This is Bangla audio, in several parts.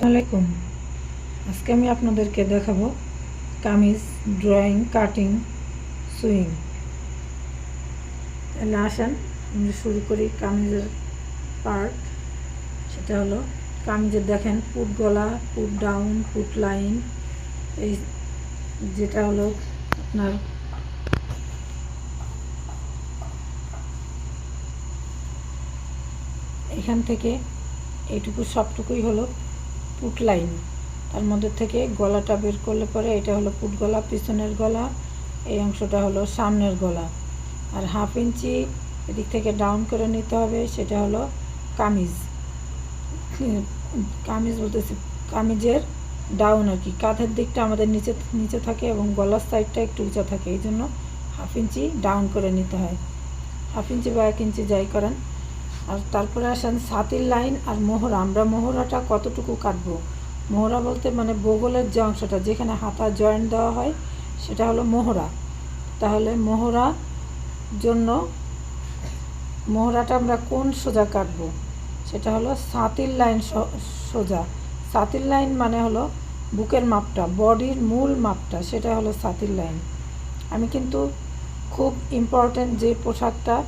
আসসালামাইকুম আজকে আমি আপনাদেরকে দেখাবো কামিজ, ড্রয়িং, কাটিং, সুইং। তাহলে আসেন, আমরা শুরু করি কামিজের পার্ট। সেটা হলো কামিজের দেখেন পুট গলা, পুট ডাউন, পুট লাইন। এই যেটা হলো আপনার এখান থেকে এইটুকু সবটুকুই হলো পুট লাইন। তার মধ্যে থেকে গলাটা বের করলে পরে এটা হলো পুট গলা, পিছনের গলা, এই অংশটা হলো সামনের গলা। আর হাফ ইঞ্চি এদিক থেকে ডাউন করে নিতে হবে, সেটা হলো কামিজ। কামিজ বলতেছি, কামিজের ডাউন আর কি। কাঁধের দিকটা আমাদের নিচে নিচে থাকে এবং গলার সাইডটা একটু উঁচা থাকে, এই জন্য হাফ ইঞ্চি ডাউন করে নিতে হয়। হাফ ইঞ্চি বা এক ইঞ্চি যাই করেন। আর তারপরে আসেন সাতির লাইন আর মোহরা। আমরা মোহরাটা কতটুকু কাটবো? মোহরা বলতে মানে বগলের যে অংশটা, যেখানে হাতা জয়েন্ট দেওয়া হয়, সেটা হলো মোহরা। তাহলে মোহরা জন্য মোহরাটা আমরা কোন সোজা কাটবো? সেটা হলো সাতির লাইন সোজা। সাতির লাইন মানে হলো বুকের মাপটা, বডির মূল মাপটা, সেটা হলো সাতির লাইন। আমি কিন্তু খুব ইম্পর্ট্যান্ট যে পোশাকটা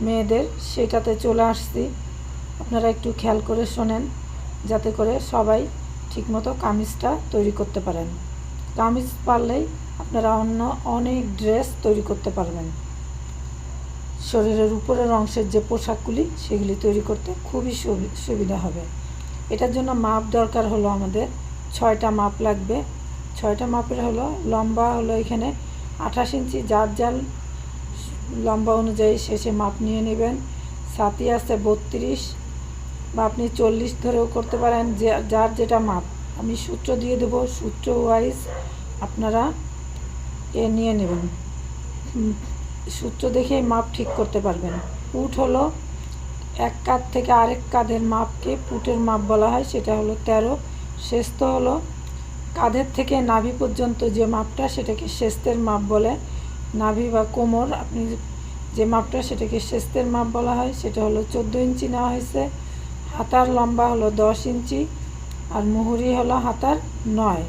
মেয়েদের, সেটাতে চলে আসছি। আপনারা একটু খেয়াল করে শোনেন, যাতে করে সবাই ঠিকমতো কামিজটা তৈরি করতে পারেন। কামিজ পারলেই আপনারা অন্য অনেক ড্রেস তৈরি করতে পারবেন। শরীরের উপরের অংশের যে পোশাকগুলি, সেগুলি তৈরি করতে খুবই সুবিধা হবে। এটার জন্য মাপ দরকার হলো আমাদের। ছয়টা মাপ লাগবে। ছয়টা মাপের হলো, লম্বা হলো এখানে আঠাশ ইঞ্চি, যার যার লম্বা অনুযায়ী শেষে মাপ নিয়ে নেবেন। সাতি আছে বত্রিশ। বা আপনি চল্লিশ ধরেও করতে পারেন যে, যার যেটা মাপ। আমি সূত্র দিয়ে দেবো, সূত্র ওয়াইজ আপনারা এ নিয়ে নেবেন। সূত্র দেখে মাপ ঠিক করতে পারবেন। পুট হলো এক কাঁধ থেকে আরেক কাঁধের মাপকে পুটের মাপ বলা হয়, সেটা হলো তেরো। শেস্ত হলো কাঁধের থেকে নাভি পর্যন্ত যে মাপটা, সেটাকে শেস্তের মাপ বলে। নাভি বা কোমর, আপনি যে মাপটা সেটাকে শেস্তের মাপ বলা হয়, সেটা হলো চোদ্দ ইঞ্চি নেওয়া হয়েছে। হাতার লম্বা হলো দশ ইঞ্চি আর মুহুরি হলো হাতার নয়।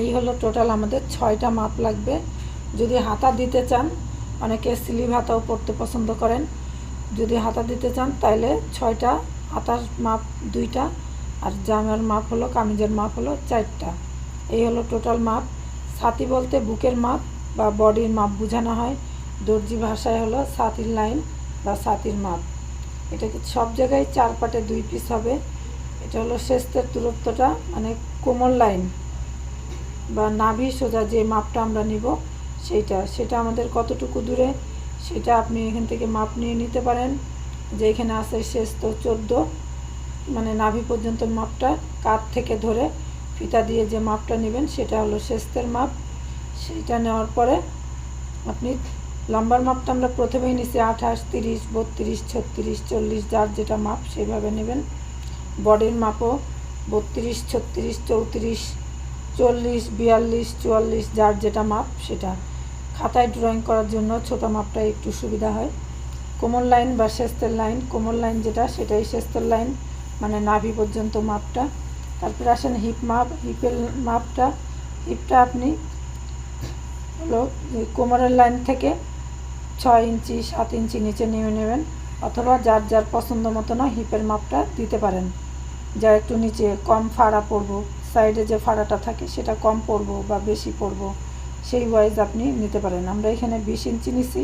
এই হলো টোটাল আমাদের ছয়টা মাপ লাগবে। যদি হাতা দিতে চান, অনেকে স্লিভ হাতাও পরতে পছন্দ করেন। যদি হাতা দিতে চান তাহলে ছয়টা হাতার মাপ দুইটা আর জামার মাপ হলো, কামিজের মাপ হলো চারটা। এই হলো টোটাল মাপ। ছাতি বলতে বুকের মাপ বা বডির মাপ বোঝানো হয়। দর্জি ভাষায় হলো ছাতির লাইন বা ছাতির মাপ। এটাকে সব জায়গায় চার পাটে দুই পিস হবে? এটা হলো শেস্তের দূরত্বটা মানে কোমল লাইন বা নাভি সোজা যে মাপটা আমরা নিব সেইটা। সেটা আমাদের কতটুকু দূরে, সেটা আপনি এখান থেকে মাপ নিয়ে নিতে পারেন। যে এখানে আছে শেষ তো চোদ্দ মানে নাভি পর্যন্ত মাপটা কাত থেকে ধরে ফিতা দিয়ে যে মাপটা নেবেন সেটা হলো শেস্তের মাপ। সেইটা নেওয়ার পরে আপনি লম্বার মাপটা আমরা প্রথমেই নিচ্ছি আঠাশ, তিরিশ, বত্রিশ, ছত্রিশ, চল্লিশ, যার যেটা মাপ সেইভাবে নেবেন। বডির মাপও বত্রিশ, ছত্রিশ, চৌত্রিশ, চল্লিশ, বিয়াল্লিশ, চুয়াল্লিশ, যার যেটা মাপ সেটা। খাতায় ড্রয়িং করার জন্য ছোটো মাপটা একটু সুবিধা হয়। কোমল লাইন বা শেস্তের লাইন, কোমল লাইন যেটা সেটাই শেস্তের লাইন মানে নাভি পর্যন্ত মাপটা। তারপরে আসেন হিপ মাপ, হিপের মাপটা। হিপটা আপনি হলো কোমরের লাইন থেকে ছয় ইঞ্চি, সাত ইঞ্চি নিচে নেমে নেবেন অথবা যার যার পছন্দ মতো না হিপের মাপটা দিতে পারেন। যা একটু নিচে কম ফাড়া পড়ব সাইডে যে ফাড়াটা থাকে সেটা কম পড়ব বা বেশি পড়ব সেই ওয়াইজ আপনি নিতে পারেন। আমরা এখানে বিশ ইঞ্চি নিছি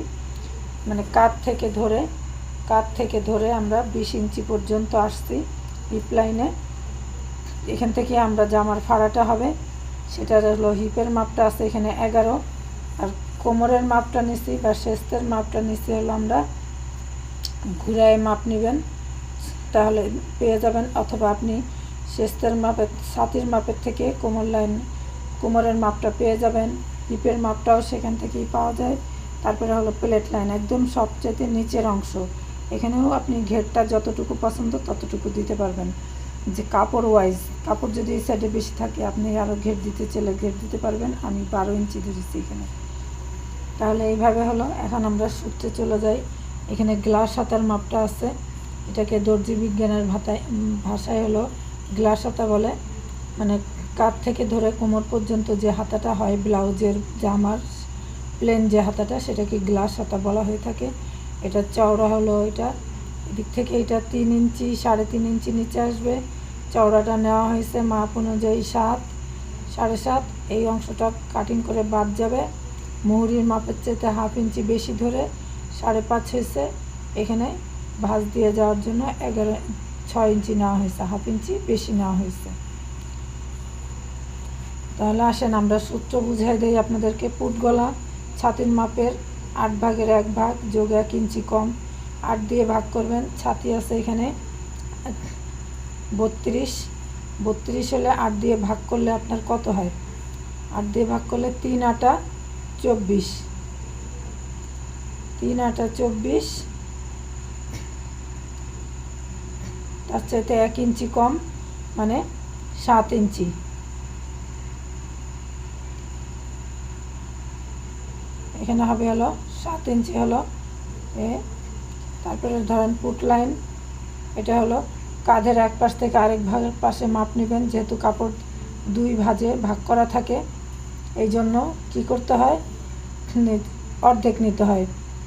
মানে কাঠ থেকে ধরে কাঠ থেকে ধরে আমরা বিশ ইঞ্চি পর্যন্ত আসছি হিপ লাইনে এখান থেকে আমরা জামার ফাড়াটা হবে সেটা হলো হিপের মাপটা আছে এখানে এগারো। আর কোমরের মাপটা নিছি বা শেস্তের মাপটা নিছি হলো আমরা, ঘুরায় মাপ নেবেন, তাহলে পেয়ে যাবেন। অথবা আপনি শেস্তের মাপের, ছাতির মাপের থেকে কোমর লাইন, কোমরের মাপটা পেয়ে যাবেন। হিপের মাপটাও সেখান থেকেই পাওয়া যায়। তারপরে হলো প্লেট লাইন, একদম সবচেয়ে নিচের অংশ। এখানেও আপনি ঘেরটা যতটুকু পছন্দ ততটুকু দিতে পারবেন। যে কাপড় ওয়াইজ কাপড় যদি এই সাইডে বেশি থাকে, আপনি আরও ঘের দিতে চাইলে ঘের দিতে পারবেন। আমি বারো ইঞ্চি ধরেছি এখানে। তাহলে এইভাবে হলো। এখন আমরা সূত্রে চলে যাই। এখানে গ্লাস হাতার মাপটা আছে। এটাকে দর্জি বিজ্ঞানের ভাতায় ভাষায় হলো গ্লাস হাতা বলে। মানে কাঁধ থেকে ধরে কোমর পর্যন্ত যে হাতাটা হয়, ব্লাউজের জামার প্লেন যে হাতাটা, সেটাকে গ্লাস হাতা বলা হয়ে থাকে। এটা চওড়া হলো এটা। এদিক থেকে এটা তিন ইঞ্চি, সাড়ে তিন ইঞ্চি নিচে আসবে। চওড়াটা নেওয়া হয়েছে মাপ অনুযায়ী সাত, সাড়ে সাত। এই অংশটা কাটিং করে বাদ যাবে। মুহুরির মাপের চেয়ে হাফ ইঞ্চি বেশি ধরে সাড়ে পাঁচ হয়েছে। এখানে ভাঁজ দিয়ে যাওয়ার জন্য এগারো, ছয় ইঞ্চি নেওয়া হয়েছে, হাফ ইঞ্চি বেশি নেওয়া হয়েছে। তাহলে আসেন, আমরা সূত্র বুঝাই দিই আপনাদেরকে। পুট গলা, ছাতির মাপের আট ভাগের এক ভাগ যোগ এক ইঞ্চি কম। আট দিয়ে ভাগ করবেন, ছাতি আছে এখানে বত্রিশ। বত্রিশ হলে আট দিয়ে ভাগ করলে আপনার কত হয়? আট দিয়ে ভাগ করলে তিন আটা চব্বিশ। তিন আটা চব্বিশ। তার চাইতে এক ইঞ্চি কম মানে সাত ইঞ্চি। এখানে হবে হলো সাত ইঞ্চি হলো এ, তারপরে ধরেন পুট লাইন। এটা হলো কাঁধের এক পাশ থেকে আরেক ভাগের পাশে মাপ নেবেন, যেহেতু কাপড় দুই ভাজে ভাগ করা থাকে। এই জন্য কী করতে হয়? অর্ধেক নিতে হয়।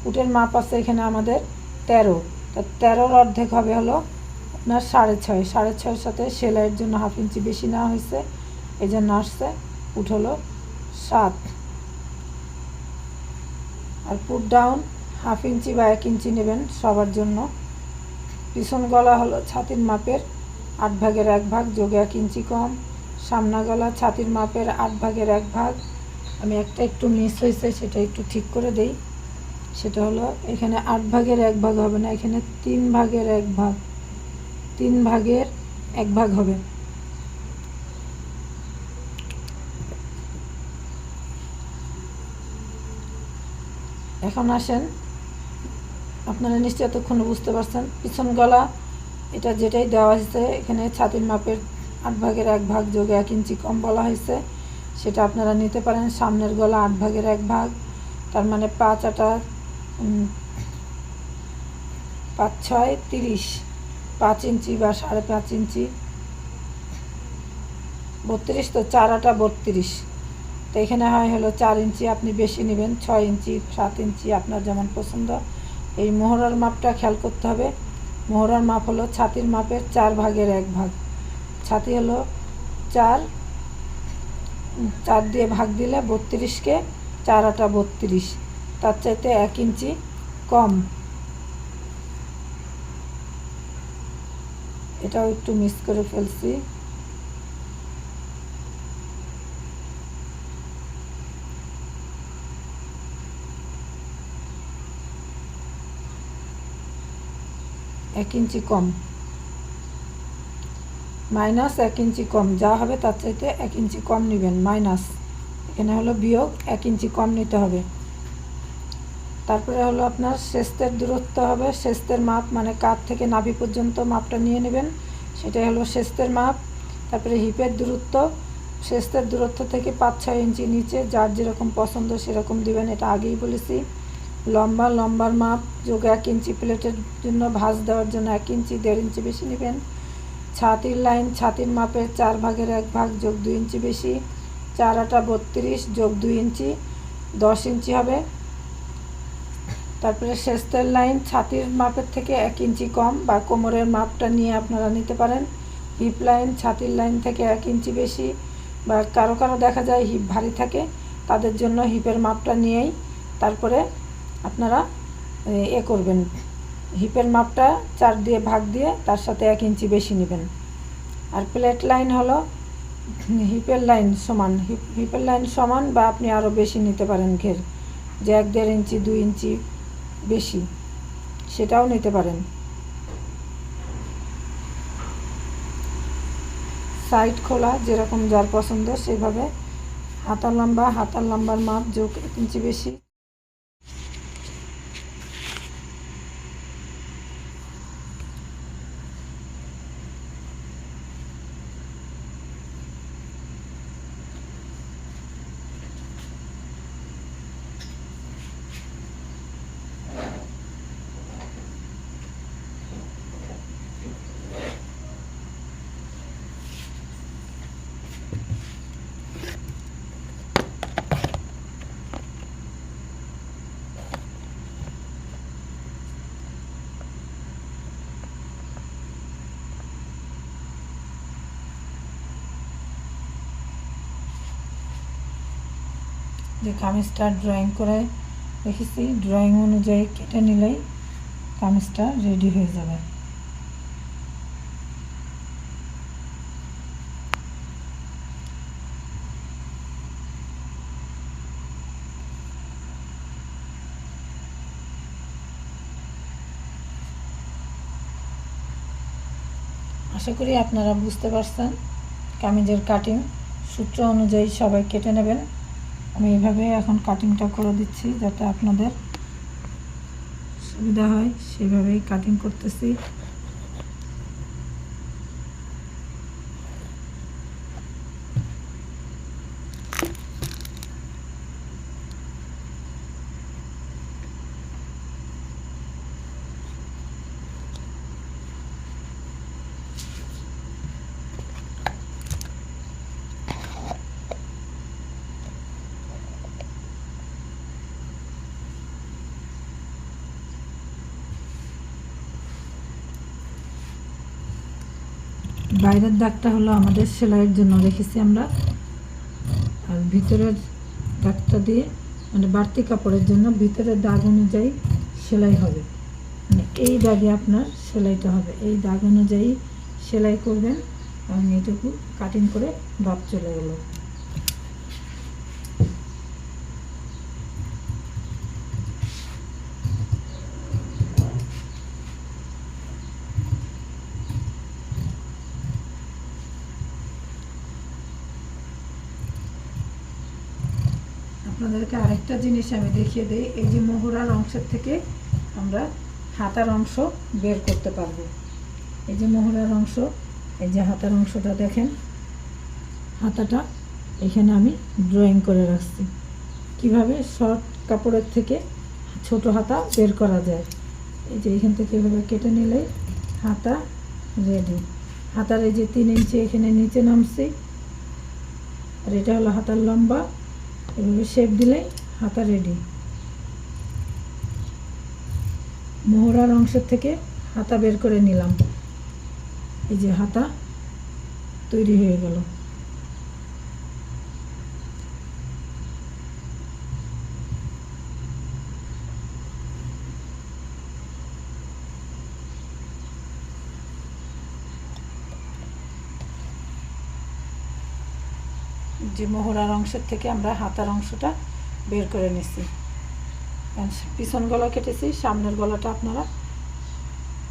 উটের মাপ আছে এখানে আমাদের তেরো। তা তেরোর অর্ধেক হবে হলো আপনার সাড়ে ছয়। সাড়ে ছয়ের সাথে সেলাইয়ের জন্য হাফ ইঞ্চি বেশি নেওয়া হয়েছে। এই জন্য আসছে পুট হলো সাত। আর পুট ডাউন হাফ ইঞ্চি বা এক ইঞ্চি নেবেন সবার জন্য। পিছন গলা হলো ছাতির মাপের আট ভাগের এক ভাগ যোগে এক ইঞ্চি কম। সামনা গলা ছাতির মাপের আট ভাগের এক ভাগ। আমি একটা একটু মিস হয়েছে, সেটা একটু ঠিক করে দেই। সেটা হলো, এখানে আট ভাগের এক ভাগ হবে না, এখানে তিন ভাগের এক ভাগ। তিন ভাগের এক ভাগ হবে। এখন আসেন। আপনারা নিশ্চয়ই এতক্ষণ বুঝতে পারছেন। পিছন গলা, এটা যেটাই দেওয়া হয়েছে, এখানে ছাতির মাপের আট ভাগের এক ভাগ যোগে এক ইঞ্চি কম বলা হয়েছে। সেটা আপনারা নিতে পারেন সামনের গলা আট ভাগের এক ভাগ। তার মানে পাঁচ আটা পাঁচ ছয় তিরিশ। পাঁচ ইঞ্চি বা সাড়ে পাঁচ ইঞ্চি। বত্রিশ তো চার আটা বত্রিশ। তো এখানে হয় হলো চার ইঞ্চি আপনি বেশি নেবেন, ছয় ইঞ্চি, সাত ইঞ্চি আপনার যেমন পছন্দ। এই মোহরার মাপটা খেয়াল করতে হবে। মোহরার মাপ হলো ছাতির মাপের চার ভাগের এক ভাগ। ছাতি হলো চার চার দিয়ে ভাগ দিলে বত্রিশকে চার আটা বত্রিশ। তার চাইতে এক ইঞ্চি কম। এটাও একটু মিস করে ফেলছি। এক ইঞ্চি কম। মাইনাস এক ইঞ্চি কম, যা হবে তার চাইতে এক ইঞ্চি কম নেবেন, মাইনাস। এখানে হলো বিয়োগ, এক ইঞ্চি কম নিতে হবে। তারপরে হলো আপনার শেস্তের দূরত্ব হবে শেস্তের মাপ মানে কাঁধ থেকে নাভি পর্যন্ত মাপটা নিয়ে নেবেন। সেটাই হলো শেস্তের মাপ। তারপরে হিপের দূরত্ব শেস্তের দূরত্ব থেকে পাঁচ ছয় ইঞ্চি নিচে, যার যেরকম পছন্দ সেরকম দিবেন, এটা আগেই বলেছি। লম্বা, লম্বার মাপ, যোগ এক ইঞ্চি প্লেটের জন্য ভাঁজ দেওয়ার জন্য এক ইঞ্চি, দেড় ইঞ্চি বেশি নেবেন। ছাতির লাইন, ছাতির মাপের চার ভাগের এক ভাগ যোগ দুই ইঞ্চি বেশি, চার আটা বত্রিশ যোগ দুই ইঞ্চি দশ ইঞ্চি হবে। তারপরে শেস্তের লাইন, ছাতির মাপের থেকে এক ইঞ্চি কম বা কোমরের মাপটা নিয়ে আপনারা নিতে পারেন। হিপ লাইন, ছাতির লাইন থেকে এক ইঞ্চি বেশি বা কারও কারও দেখা যায় হিপ ভারী থাকে, তাদের জন্য হিপের মাপটা নিয়েই তারপরে আপনারা এ করবেন। হিপের মাপটা চার দিয়ে ভাগ দিয়ে তার সাথে এক ইঞ্চি বেশি নেবেন। আর প্লেট লাইন হলো হিপের লাইন সমান। হিপ হিপের লাইন সমান বা আপনি আরও বেশি নিতে পারেন ঘের, যে এক দেড় ইঞ্চি, দুই ইঞ্চি বেশি, সেটাও নিতে পারেন। সাইড খোলা যেরকম যার পছন্দ সেভাবে হাতার লম্বা, হাতার লম্বার মাপ যোগ এক ইঞ্চি বেশি। যে কামিজটা ড্রয়িং করে রেখেছি। ড্রয়িং অনুযায়ী কেটে নিলেই কামিজটা রেডি হয়ে যাবে। আশা করি আপনারা বুঝতে পারছেন। কামিজের কাটিং সূত্র অনুযায়ী সবাই কেটে নেবেন। আমি এইভাবে এখন কাটিংটা করে দিচ্ছি যাতে আপনাদের সুবিধা হয়। সেভাবেই কাটিং করতেছি। বাইরের দাগটা হলো আমাদের সেলাইয়ের জন্য রেখেছি আমরা। আর ভিতরের দাগটা দিয়ে মানে বাড়তি কাপড়ের জন্য ভিতরের দাগ অনুযায়ী সেলাই হবে। মানে এই দাগে আপনার সেলাইটা হবে। এই দাগ অনুযায়ী সেলাই করবেন, এবং এটুকু কাটিং করে বাপ চলে গেলো। আরেকটা জিনিস আমি দেখিয়ে দিই, এই যে মোহরার অংশের থেকে আমরা হাতার অংশ বের করতে পারব। এই যে মোহরার অংশ, এই যে হাতার অংশটা দেখেন, হাতাটা এখানে আমি ড্রয়িং করে রাখছি। কীভাবে? শর্ট কাপড়ের থেকে ছোট হাতা বের করা যায়। এই যে এখান থেকে এভাবে কেটে নিলে হাতা রেডি হাতার এই যে তিন ইঞ্চি এখানে নিচে নামছি, আর এটা হলো হাতার লম্বা। এভাবে শেপ দিলেই হাতা রেডি মোহরার অংশের থেকে হাতা বের করে নিলাম। এই যে হাতা তৈরি হয়ে গেল। যে মোহরার অংশের থেকে আমরা হাতার অংশটা বের করে নিছি। পিছন গলা কেটেছি, সামনের গলাটা আপনারা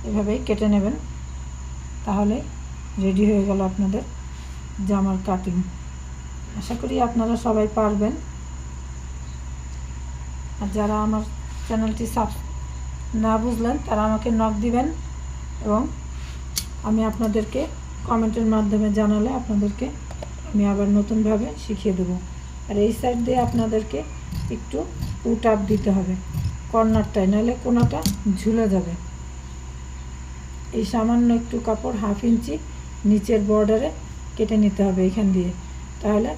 এভাবেই কেটে নেবেন। তাহলে রেডি হয়ে গেল আপনাদের জামার কাটিং আশা করি আপনারা সবাই পারবেন। আর যারা আমার চ্যানেলটি সাব, না বুঝলেন, তারা আমাকে নক দিবেন এবং আমি আপনাদেরকে কমেন্টের মাধ্যমে জানালে আপনাদেরকে আমি আবার নতুনভাবে শিখিয়ে দেবো। আর এই সাইড দিয়ে আপনাদেরকে একটু পুট আপ দিতে হবে। কর্নারটায়, নাহলে কোনাটা ঝুলে যাবে। এই সামান্য একটু কাপড় হাফ ইঞ্চি নিচের বর্ডারে কেটে নিতে হবে এখান দিয়ে। তাহলে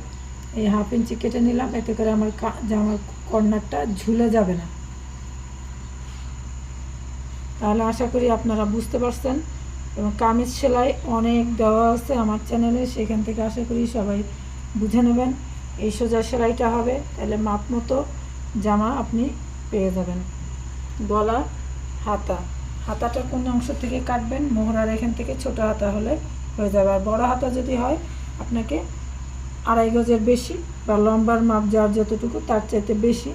এই হাফ ইঞ্চি কেটে নিলাম, এতে করে আমার জামার কর্নারটা ঝুলে যাবে না। তাহলে আশা করি আপনারা বুঝতে পারছেন। এবং কামিজ সেলাই অনেক দেওয়া আছে আমার চ্যানেলে, সেখান থেকে আশা করি সবাই বুঝে নেবেন। এই সোজা সেলাইটা হবে, তাহলে মাপ মতো জামা আপনি পেয়ে যাবেন। গলা, হাতা। হাতাটা কোন অংশ থেকে কাটবেন? মোহরার এখান থেকে ছোট হাতা হলে হয়ে যাবে। আর বড় হাতা যদি হয়, আপনাকে আড়াই গজের বেশি বা লম্বার মাপ যার যতটুকু, তার চাইতে বেশি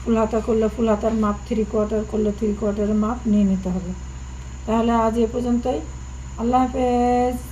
ফুল হাতা করলে ফুল হাতার মাপ থ্রি কোয়ার্টার করলে থ্রি কোয়ার্টারের মাপ নিয়ে নিতে হবে। তাহলে আজ এ পর্যন্তই। আল্লাহ হাফেজ।